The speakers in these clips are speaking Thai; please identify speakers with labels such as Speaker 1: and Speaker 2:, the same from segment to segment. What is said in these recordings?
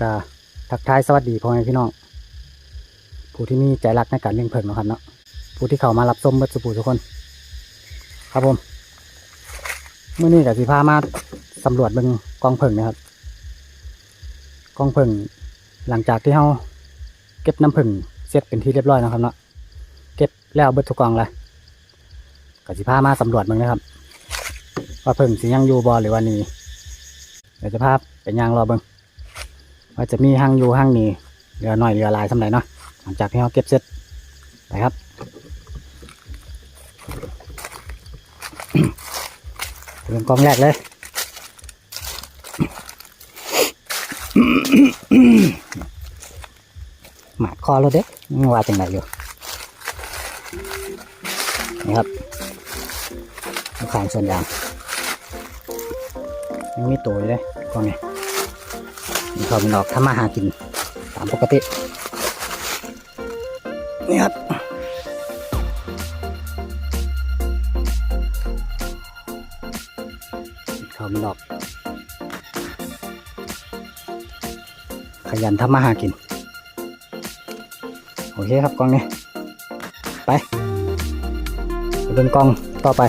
Speaker 1: ก็ทักทายสวัสดีพ่อแม่พี่น้อง ผู้ที่มีใจรักในการเลี้ยงเพิ่งนะครับเนาะผู้ที่เข้ามารับชมเบิดสุปูทุกคน ครับผมเมื่อนี้กับสิพามาสำรวจเบิงกองเพิ่งนะครับกองเพิ่งหลังจากที่เราเก็บน้ำผึ้งเสร็จเป็นที่เรียบร้อยนะครับเนาะเก็บแล้วเบิดทุกกองเลยกับสิพามาสำรวจเบิงนะครับว่าเพิ่งสิยังอยู่บอหรือว่านี้เดี๋ยวจะพาไปย่างรอเบิง ว่าจะมีห้างอยู่ห้างนีเหลือหน่อยเหลือหลายสำไรเนาะหลังจากที่เราเก็บเสร็จไปครับเริ่มกองแรกเลยหมาดคอรถเด็กว่าจังไหนอยู่นี่ครับขางส่วนยางยังมีตัวอยู่เลยกองนี้ มีเขามีนอกทำมาหากิน ตามปกติ นี่ครับเขาไม่หลอก ขยันทำมาหากิน โอเคครับกล้องนี้ ไปเป็นกล้องต่อไป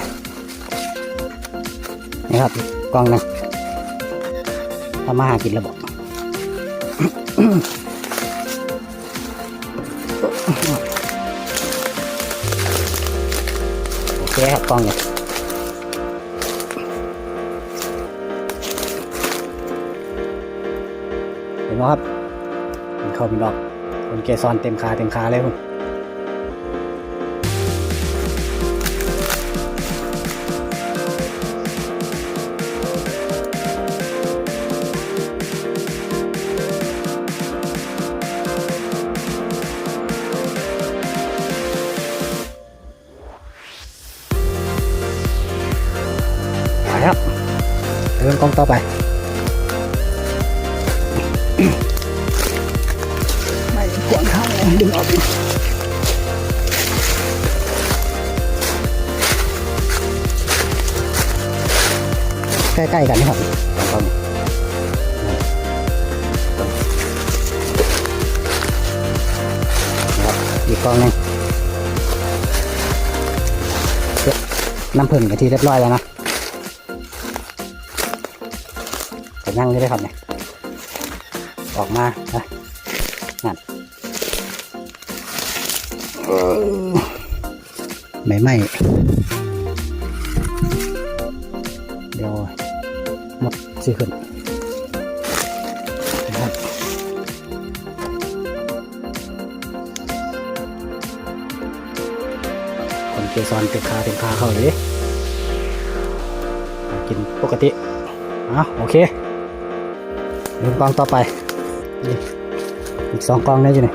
Speaker 1: นี่ครับกล้องนึงทำมาหากินแล้วบอก โอเคครับกล้องนี้เห็นไหมครับมันเข้ามีดอกคนเกสรเต็มคาเต็มคาเลยคุณ ต่อไปไม่ขวางข้างดึงออกดิใกล้ๆกันนะครับครับอีกกองหนึงน้ำผึ้งกะทิเรียบร้อยแล้วนะ จะนั่งนี่ได้ครับเนี่ย ออกมาไปนั่นไม่ไหมเดี๋ยวหมดสิขึ้นนะครับคนเกสรเต็มขาเต็มขาเข้าเลยกินปกติอะโอเค ดินกองต่อไปนี่อีกสองกองได้อยู่นี่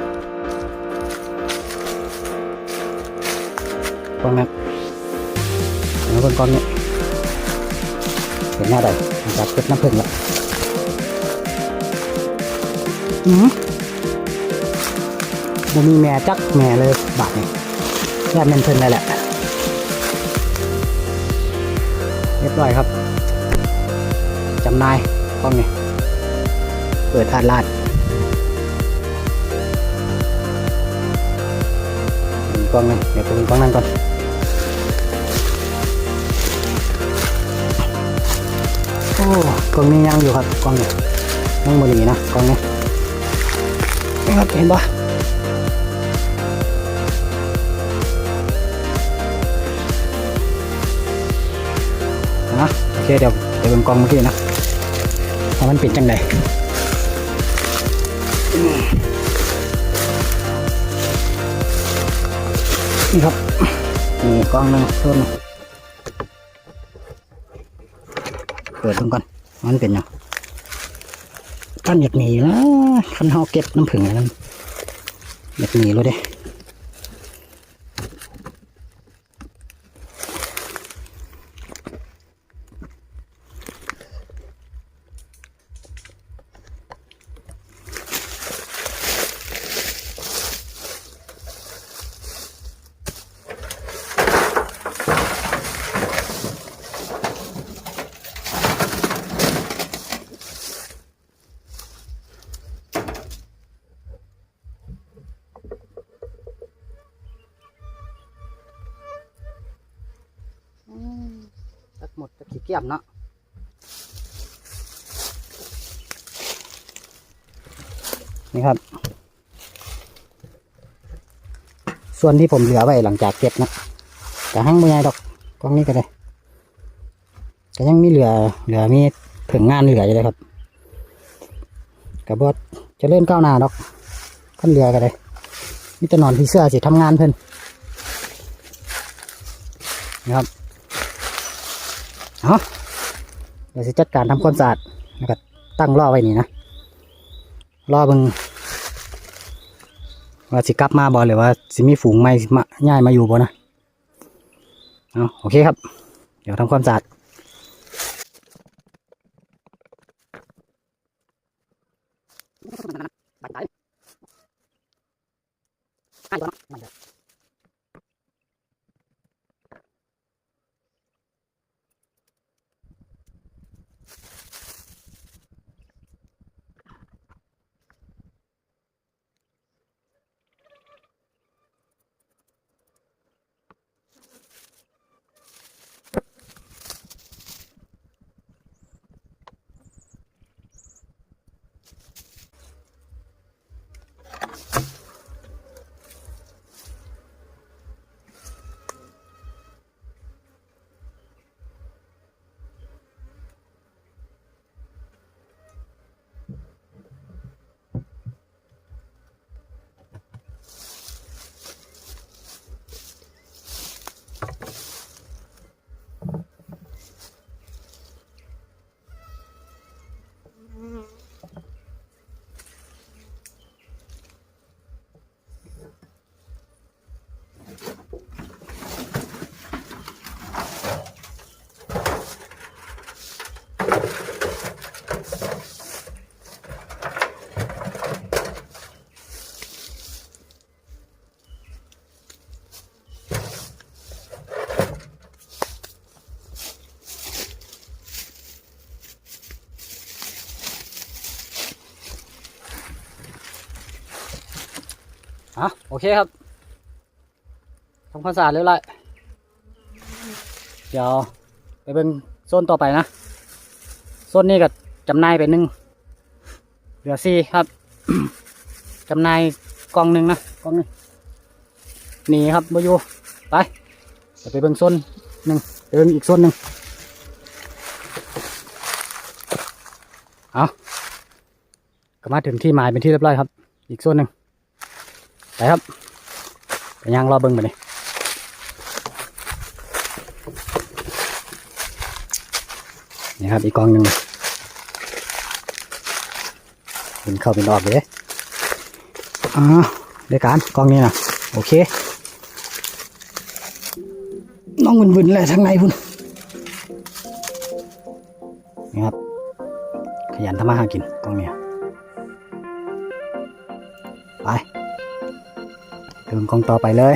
Speaker 1: กองนั้นแล้วคนกองนี้เห็นหน้าใดหลังจากเก็บน้ำผึ้งล้วอืมบ่มีแม่จักแม่เลยบาทนี่แค่เมนเพิ่นเลยแหละเรียบร้อยครับจำนายกล้องนี้ เปิดทานลาดมีกล้องนึงเดี๋ยวไปดูกล้องนั้นก่อนโอ้กล้องนี้ยังอยู่ครับกล้องนี้ยังบรีนะกล้องนี้นี่ครับเห็นปะนะโอเคเดี๋ยวเดี๋ยวเป็นกล้องเมื่อกี้นะว่มันเป็นจังได นี่ครับนี่กล้องนึงต้นเปิดตรงก่อนมันเป็นยังท่านอยากหนีนะคันเฮาเก็บน้ำผึ้งอันนั้นอยากหนีเลยเด้ นี่ครับ ส่วนที่ผมเหลือไว้หลังจากเก็บนะแต่หั่งไม่ใหญ่ดอกกล้องนี้ก็ได้ก็ยังมีเหลือเหลือมีถึงงานเหลืออยู่เลยครับกับบอจะเล่นก้าวหน้าดอกขั้นเหลือก็ได้มีแต่นอนที่เสื้อสิทำงานเพิ่นนะครับเอาเดี๋ยวสิจัดการทำความสะอาดแล้วก็ตั้งรอไว้นี่นะ รอเบิงว่าสิกลับมาบ่หรือว่าสิมีฝูงไม่มาง่ายมาอยู่บ่นะเอาโอเคครับ เดี๋ยวทำความสะอาด อะโอเคครับทำความสะอาดเรียบร้อยเดี๋ยวไปเป็นโซนต่อไปนะโซนนี้ก็จำนายไปหนึ่งเหลือสี่ครับจำนายกองหนึ่งนะกองหนึงหนีครับบอยู่ไปเดี๋ยวไปเบิ่งโซนหนึ่งเบิ่งอีกโซนหนึ่งเอาก็มาถึงที่หมายเป็นที่เรียบร้อยครับ อีกโซนหนึ่ง ไปครับไปย่างรอเบิ้งไปนี่นี่ครับอีกกองหนึ่งเป็นเข้าเป็นออกเลยอ่าเดยวการกองนี้นะโอเค น้องวุ่นๆแหละทางในพุ่นนี่ครับ ขยันทำมาหากินกองเนี้ไกองต่อไปเลย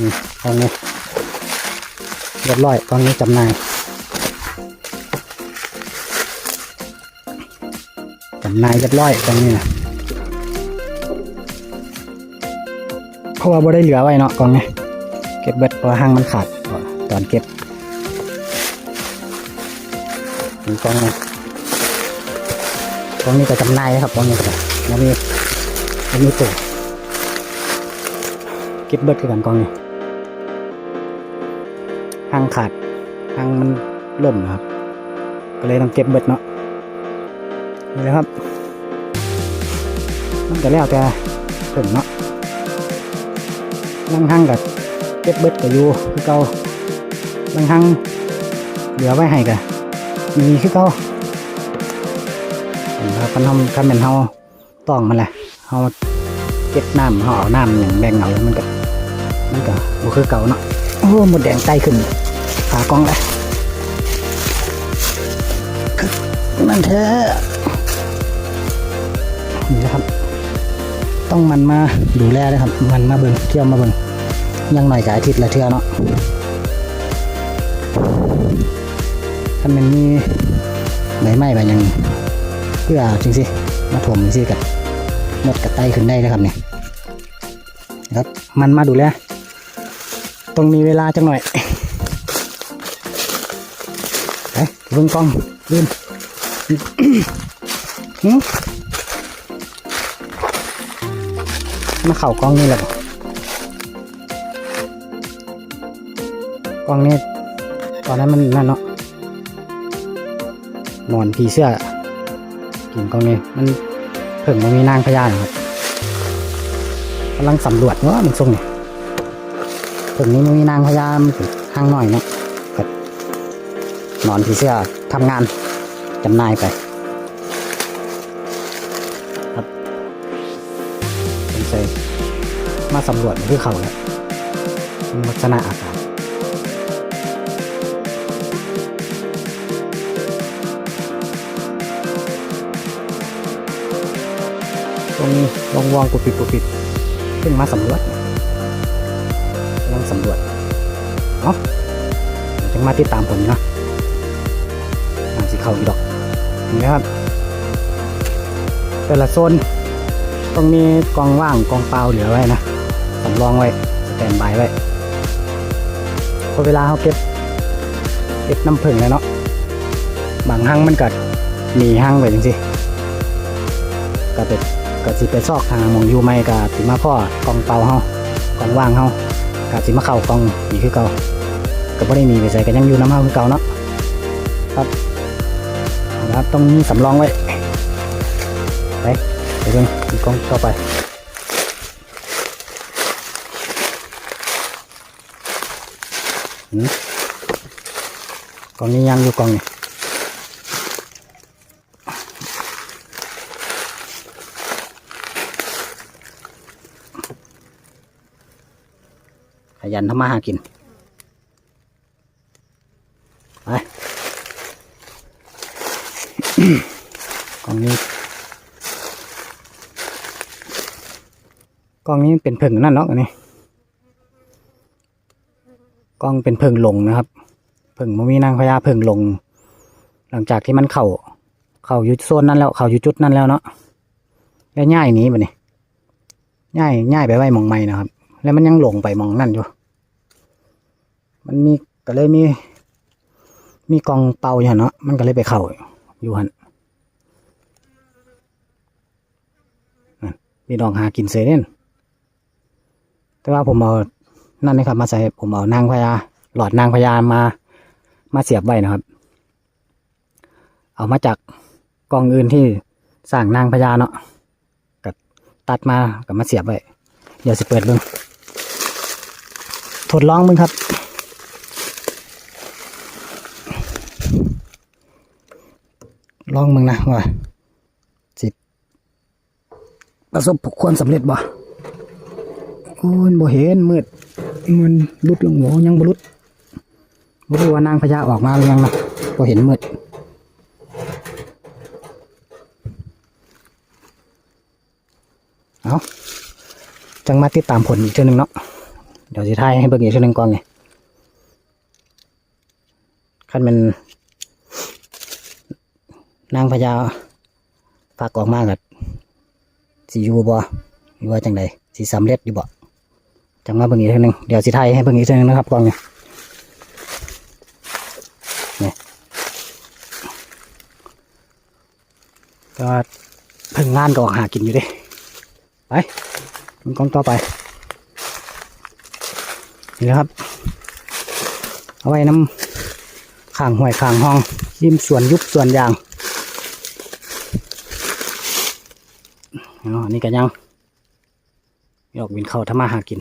Speaker 1: นี่กองนี้เรียบร้อยกองนี้จำหนายจำหนายเรียบร้อยกองนี้นะเพราะว่าบ่ได้เหลือไว้เนาะกองนี้เก็บเบ็ดเพราะห้างมันขาดตอนเก็บถึง กล้องนะกล้องนี้ก็จำนายนะครับกล้องนี้ก็แล้วมีแล้วมีตัวเก็บเบิดกันกล้องนี้หางขาดหางมันล่มนะครับ ก็เลยต้องเก็บเบิดเนาะนี่แหละครับ มันก็แล้วแต่เพิ่นเนาะลังหังกับเก็บเบิดก็อยู่คือเก่าลังหังเหลือไว้ให้กันมีคือเก่า เห็นครับคันทำคันเป็นเฮาต้องมันแหละเฮาเก็บน้ำเฮาเอาน้ำอย่างแบ่งเอามันก็มันก็บ่คือเก่าเนาะโอ้หมดแดงไตขึ้นขากล้องเลยนั่นแท้นี่นะครับ ต้องมันมาดูแลเลยครับ มันมาเบิ่งเที่ยวมาเบิ่งยังหน่อยกับอาทิตย์ละเที่ยวเนาะถ้ามันมีใบไม้ใบยัง พื่อจริงสิมาถมจริงสิกับหมดกับไตขึ้นได้เลยครับเนี่ยครับมันมาดูแลต้องมีเวลาจังหน่อยไปเบิ่งกล้องลืมหึมาเข่ากล้องนี่แหละกล้องนี่ตอนนั้นมันนั่นเนาะนอนผีเสื้อ กินกองนี้มันเพิ่งมันมีนางพญานะครับกำลังสำรวจว่ามันทรงนี่เพิ่งนี้มันมีนางพญามันห่างหน่อยเนาะก็นอนผีเสื้อทำงานจำนายไปครับเป็นเซมาสำรวจด้วยเขาแล้วลักษณะอากาศ งนี้ลองวองปุบปิดปุบปิดเพิ่งมาสำรวจกำลังสำรวจเนาะเดี๋ยวจะมาติดตามผลเนาะอาสิเข้าอีดอกเห็นไหมครับ แต่ละโซนต้องมีกองว่างกองเปล่าเหลือไว้นะสำรองไว้สแตนบายไว้พอเวลาเขาเก็บเก็บน้ำผึ้งเลยเนาะบางห้างมันกัดมีห้างไว้จริงๆก็เป็น ก็สิไปซอกทางมองอยู่ไม่ก็สิมาพ่อกองเปล่าเฮากองว่างเฮาก็สิมาเข้ากองอีกคือเก่าก็บ่ได้มีไปใส่ก็ยังอยู่น้ำเฮาคือเก่าเนาะครับนะครับต้องมีสำรองไว้ไปไปดูอีกกองต่อไปหืมกองนี้ยังอยู่กองนี้ ยันทำมาหากิน ไปกล้องนี้กล้องนี้เป็นเพิ่งนั่นเนาะอันนี้กล้องเป็นเพิ่งลงนะครับ เพิ่งมมีนางพญาเพิ่งลง หลังจากที่มันเข่า เข่าอยู่โซนนั้นแล้ว เข่าอยู่จุดนั้นแล้วเนาะแล้วย่ายนี้ไปนี่ย่ายย่ายไปไว้มองไม่นะครับ แล้วมันยังหลงไปมองนั่นอยู่ มันมีก็เลยมี มีกองเป่าอยู่เนาะมันก็เลยไปเข่าอยู่หันนั่นมีดองหากินเซเด่นแต่ว่าผมเอานั่นนะครับ มาใส่ผมเอานางพญาหลอดนางพญามา มาเสียบไว้นะครับ เอามาจากกองอื่นที่สร้างนางพญาเนาะกับตัดมากับมาเสียบไว้ เดี๋ยวสิเปิดเบิ่งทดลองมึงครับ ลองมึงนะว่าสิประสบความสำเร็จบ่โอ้ยบ่เห็นมืดมันลุดลงหัวยังบ่ลุดบ่รู้ว่านางพญาออกมาหรือยังนะบ่เห็นมืดเอาจังมาติดตามผลอีกเทื่อหนึ่งเนาะเดี๋ยวสิทายให้เบิ่งอีกเทื่อหนึ่งก่อนไงคันมัน นางพญาฝากออกมากับสิอยู่บ่หรือว่าจังใดสิสำเร็จอยู่บ่จังมาเบิ่งอีกทีนึงเดี๋ยวสิไทยให้เบิ่งอีกทีนึงนะครับกองเนี่ยนี่ก็เพิ่งงานก็ออกหากินอยู่ดิไปเบิ่งกองต่อไปนี่นะครับ เอาไว้น้ำข้างห้วยข้างห้องริมสวนยุบสวนยาง อ๋อนี่ก็ยังออกบินเข้าทำมาหากิน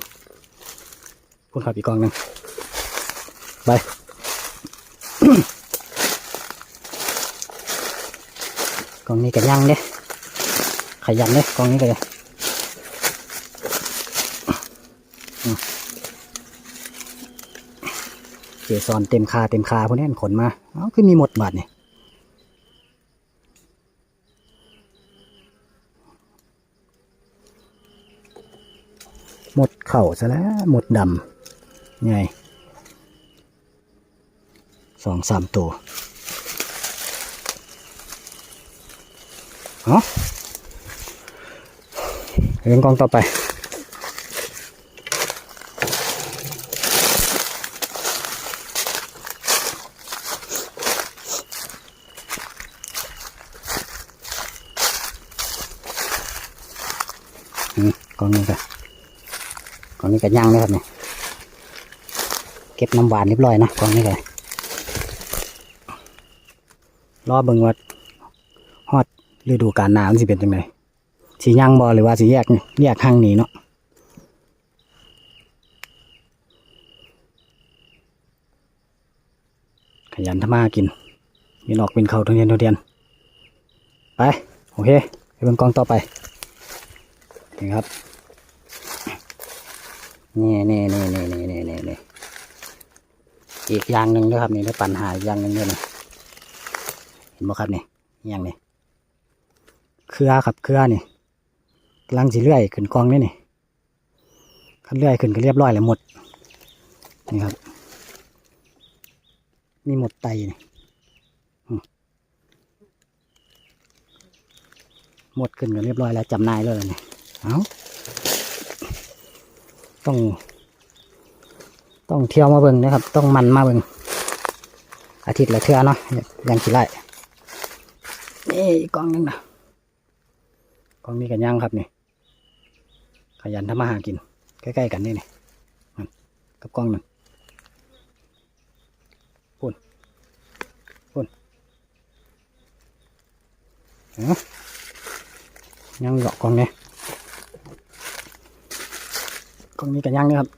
Speaker 1: พูดขับอีกกองหนึ่งไปกองนี้ก็ยังเด้ขยันเด้กองนี้ก็เลยเจสอนเต็มคาเต็มคาพวกนี้มันขนมาเอ้าคือมีหมดบาทเนี่ย หมดเข่าซะแล้วหมดดำไงสองสามตัวเอาเรื่องกองต่อไป กองนี้ก็กอง นี้ก็ย่างเลยครับเนี่ยเก็บน้ำหวานเรียบร้อยนะกองนี้ก็รอเบิ่งว่าฮอดฤดูกาลหนาวสิเป็นจังไงสีย่างบ่หรือว่าสีแยกนี่แยกข้างนี้เนาะขยันทำมาหากิน มีนออกเป็นเขาทุเรียนทุเรียน ไป โอเค ไปเบิงกองต่อไปนี่ครับ นี่นี่นี่นี่นี่นี่นี่นี่อีกอย่างหนึ่งด้วยครับนี่ได้ปัญหาอีกอย่างหนึ่งด้วยนะเห็นไหมครับนี่อย่างนี้เครือครับเครือนี่กำลังสิเลื่อยขึ้นกองนี่นี่คันเลื่อยขึ้นก็เรียบร้อยแล้วหมดนี่ครับ มีหมดไตนี่หมดขึ้นก็เรียบร้อยแล้วจำนายเลยนี่เอ้า ต้อง ต้องเที่ยวมาเบิ่งนะครับ ต้องมันมาเบิ่งอาทิตย์ละเทื่อเนาะยังสิไล่นี่อีกกองหนึงนะกองนี้กันย่างครับนี่ขยันทำมาหากิน ใกล้ๆกันนี่นี่นั่นกับกองหนึ่งปุ่นปุ่นเอ้ายังเหยาะกองนี้ กองนี้กันย่างนี่ครับ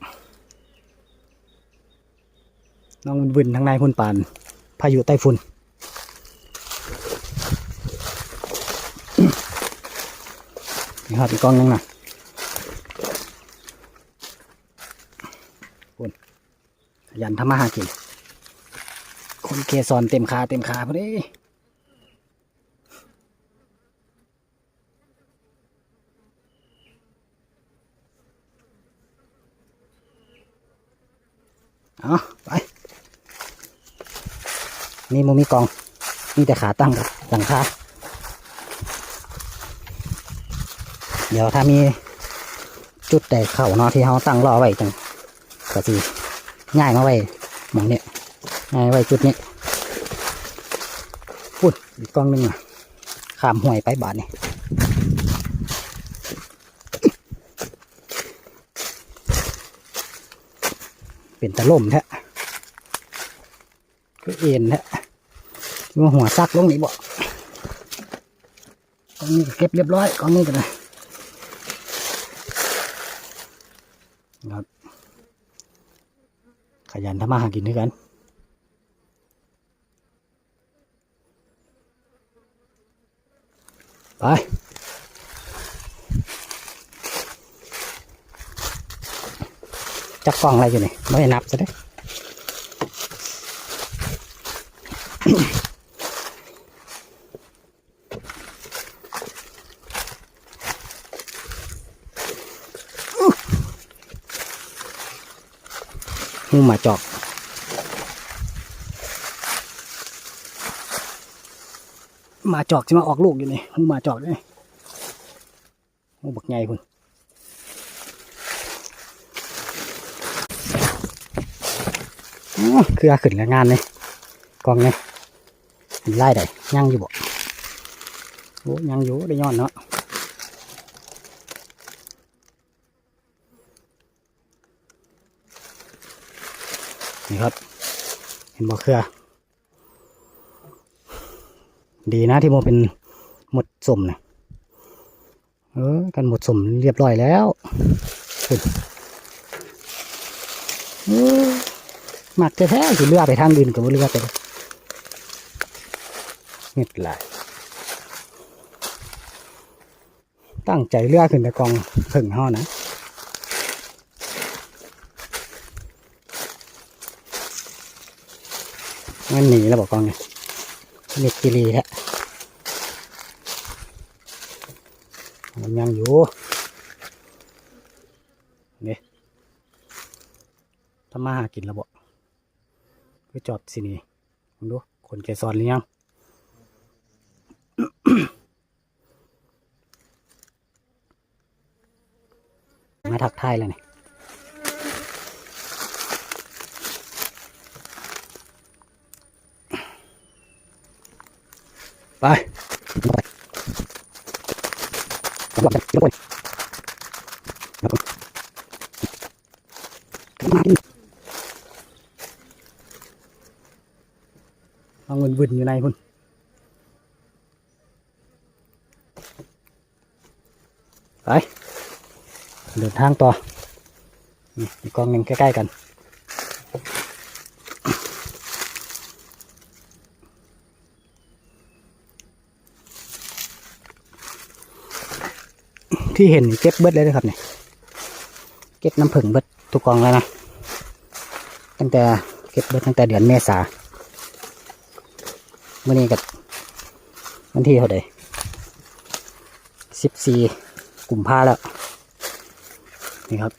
Speaker 1: น้องวินทางในพุ่นปาน พายุไต้ฝุ่นนี่ครับอีกกล้องนึงนะพุ่นขยันทำมาหากิน คนเกสรเต็มขาเต็มขาพอดีเอาไป นี่มูมีกองมีแต่ขาตั้งกับหลังคาเดี๋ยวถ้ามีจุดแต่เข่าเนาะที่เขาตั้งรอไว้จังก็สิง่ายมาไว้หมองเนี้ยง่ายไว้จุดนี้พูดอีกกองหนึงอะข้ามห่วยไปบาทนี่เป็นตะล่มแท้ก็เอ็นแท้ ว่าหัวซักลงนี่บ่กองนี้เก็บเรียบร้อยกองนี้ก็ได้ครับขยันทำมาหากินด้วยกันไปจักกล่องอะไรอยู่นี่ไม่ได้นับซะด้ หูหมาจอกหมาจอกจะมาออกลูกอยู่นี่หูหมาจอกนี่หูบักใหญ่คุณอ๋อคืออาขึ้นแล้วงานนี่กองนี่ไล่ได้ย่งอยู่บ่โอ้ย่งอยู่ได้ย้อนเนาะ ครับ เห็นบ่เครือ ดีนะที่โมเป็นหมดสมนะเออกันหมดสมเรียบร้อยแล้วขึ้นมักจะแท้ๆสิเลือไปทางดินกับเลือไปเงียบไหลายตั้งใจเลือขึ้นแต่กองผึ่งห่อนะ มันหนีแล้วบอกกองเนี่ยเม็ดกิรีฮะมันยังอยู่นี่ทำมาหากินแล้วบ่ไปจอดสินี่ลองดูคนแกสอนหรือยังมาทักทายแล้วนี่ ไปไปครับผมมาดิเอาเงินวุ่นอยู่ในพุ่นไป เดินทางต่ออีกกองหนึ่งใกล้ ๆ กัน ที่เห็นเก็บเบิดเลยนะครับเนี่ยเก็บน้ำผึ้งเบิดทุกกองแล้วนะตั้งแต่เก็บเบิดตั้งแต่เดือนเมษาเมื่อนี้กับวันที่เท่าไหร่สิบสี่กลุ่มภาแล้ว นี่ครับ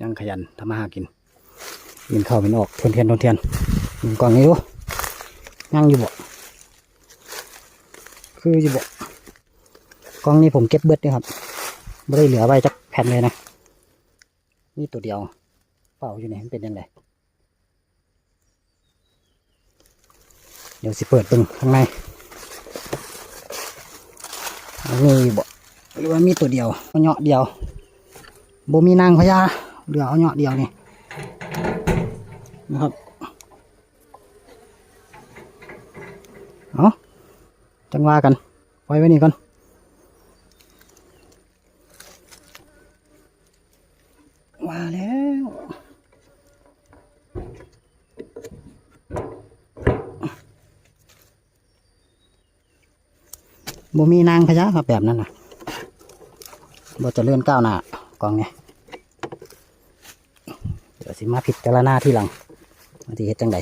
Speaker 1: ยังขยันทำมาหากินกินข้าวเป็นออกทนเทียนทนเทียนกินกล่องนี้ดูนั่งอยู่บ่ คือจะบอกกล้องนี้ผมเก็บเบิดนะครับไม่ได้เหลือไว้จักแผ่นเลยนะนี่ตัวเดียว เป่าอยู่ไหนมันเป็นยังไงเดี๋ยวสิเปิดตึงข้างในมีบ่หรือว่ามีตัวเดียวเอาเหยาะเดียวบ่มีนางพญาเหลือเอาเหยาะเดียวนี่นะครับ เอา จังว่ากันไว้ไว้นี่ก่อนว่าแล้วบ่มีนางพญาครับแบบนั้นนะบ่จะเลื่อนก้าวหน้ากองเนี่ยเดี๋ยวสิมาผิดจารณาที่หลังว่าสิเฮ็ดจังได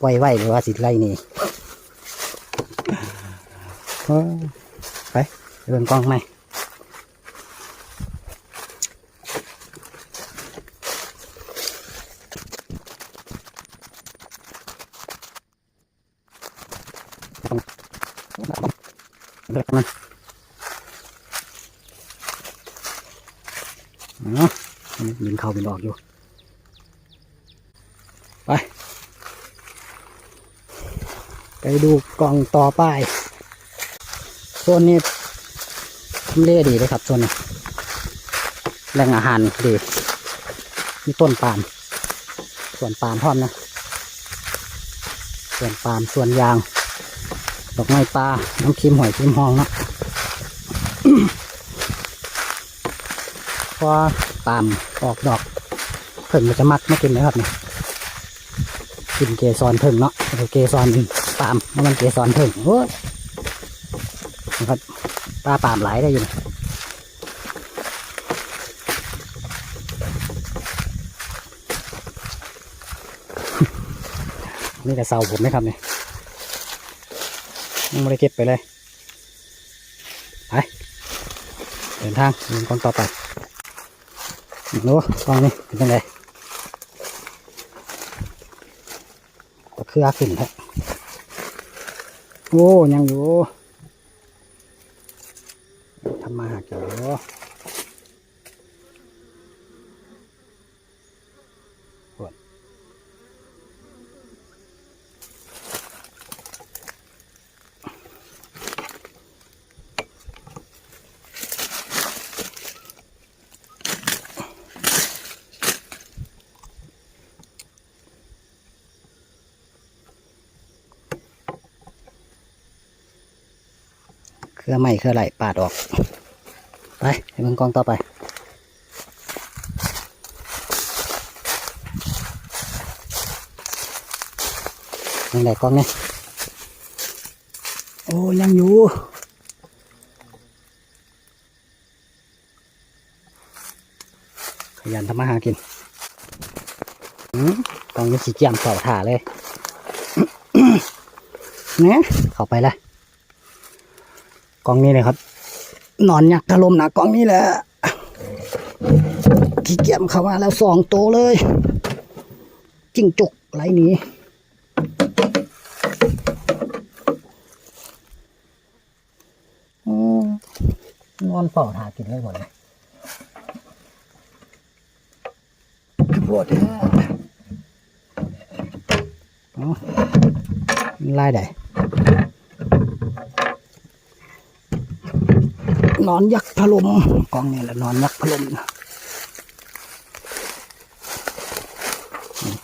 Speaker 1: ไว้ไว้หรือว่าสิไล่นี่ ไปเดินกล้องไหมเด็กมันเนาะยิงเข้าเป็นออกอยู่ ไป ไปดูกล่องต่อไป โซนนี้ทำเลดีเลยครับโซนนี้แหล่งอาหารดีมีต้นปาล์มสวนปาล์มพร้อมนะ ส่วนปาล์มสวนยาง ดอกไม้ปลาน้ำคิมหอยคิมหองเนาะพอปาล์มออกดอกเพิ่งมันจะมักมากินเลยครับเนี่ยกินเกสรเพิ่งเนาะเกสรปาล์มเพราะมันเกสรเพิ่งโอ้ นะครับปลาปามหลายได้อยินนี่แต่เสาผมไหมครับเนี่ยยังไม่ได้เก็บไปเลย ไป เดินทางเดินกองต่อไปโน้กองนี่เป็นยังไงก็คืออาขึ้นครับโอ้ ยังอยู่ ทำมาหากินเนาะปวดเค รือใหม่เครือไหลปาดออก ไปไปเบิ่งกองต่อไปยังไงกองเนี่ยโอ้ยังอยู่ขยันทำมาหากินกองนี้สีเจียมเสาถ่าเลยเนี่ยเข้าไปลย กองนี้เลยครับ นอนยักษ์ถล่มหนากองนี้แหละขี้เกียจเข้ามาแล้วสองโตวเลย จิ้งจุกไหลหนีอืมนอนเฝ้าหากินเลยหมดเลยปวดแท้เอาไล่ได้ นอนยักษ์พะลมกองนี่แหละนอนยักษ์พะลมนะ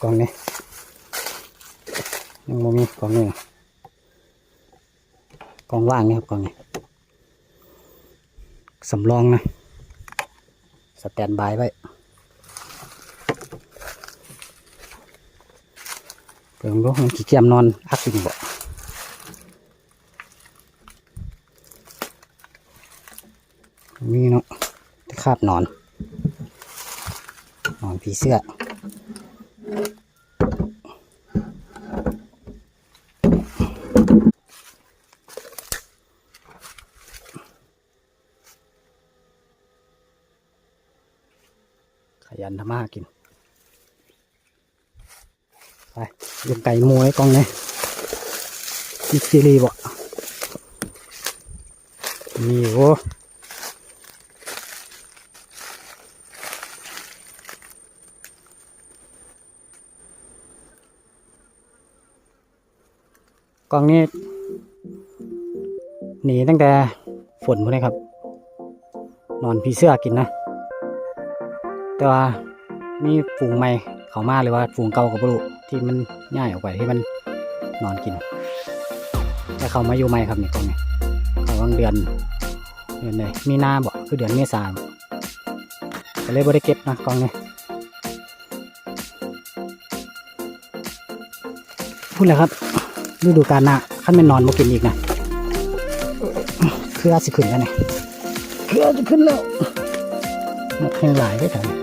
Speaker 1: กองนี้ยังบ่มีกองนี้กองว่างนี่ครับกองนี้สำรองนะสแตนบายไว้เปิดดูมันขี้เกียจนอนอักจริงบ่ นี่เนาะคาบนอนนอนผีเสื้อ ขยันทำมากิน ไปเลี้ยงไก่มวยกองเนี่ยมีซีรีส์บ่มีโอ้ กองนี้ หนีตั้งแต่ฝนพวกนี้ครับ นอนผีเสื้อกินนะ แต่ว่ามีฝูงใหม่เขามาหรือว่าฝูงเก่ากับปลูที่มันง่ายออกไปที่มันนอนกิน แต่เขามาอยู่ใหม่ครับนี่กองนี้เขาวางเดือนเดือนไหนมีนาบอกคือเดือนเมษาก็เลยบ่ได้เก็บนะกองนี้พูดเลยครับ ฤดูกาลหน้าขั้นเป็นนอนมากินอีกนะเครือสิขึ้นแล้วเนี่ยเครือจะขึ้นแล้วหมกให้หลายได้แถวนี้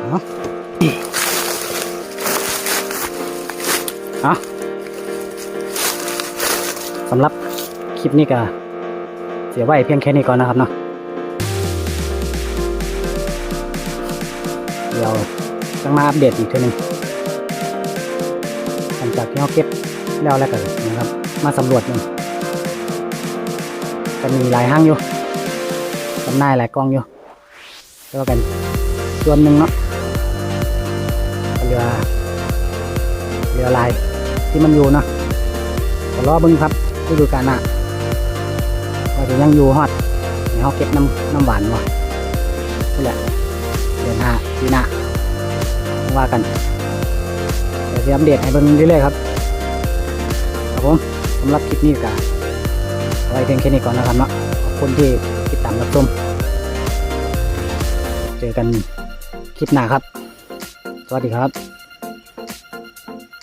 Speaker 1: เอาเอาสำหรับคลิปนี้ก็ เสียไว้เพียงแค่นี้ก่อนนะครับเนาะเดี๋ยวจะมาอัปเดตอีกทีนึงหลังจากที่เราเก็บแล้วแล้วกันนะครับ มาสำรวจหนึ่งจะมีหลายห้างอยู่จำหน่ายหลายกล้องอยู่แล้วกันส่วนหนึ่งเนาะเรือเรือลายที่มันอยู่เนาะรอบึงครับฤดูกาลหน้า ว่าจะยังอยู่ฮอดในเขาเก็บน้ำน้ำหวานวะนี่แหละเดือนห้าปีหน้าว่ากันเดี๋ยวจะอัปเดตให้เบิ่งเรื่อยๆครับครับผมสำหรับคลิปนี้ก็ไว้เพียงแค่นี้ก่อนนะครับเนาะขอบคุณที่ติดตามรับชมเจอกันคลิปหน้าครับ สวัสดีครับ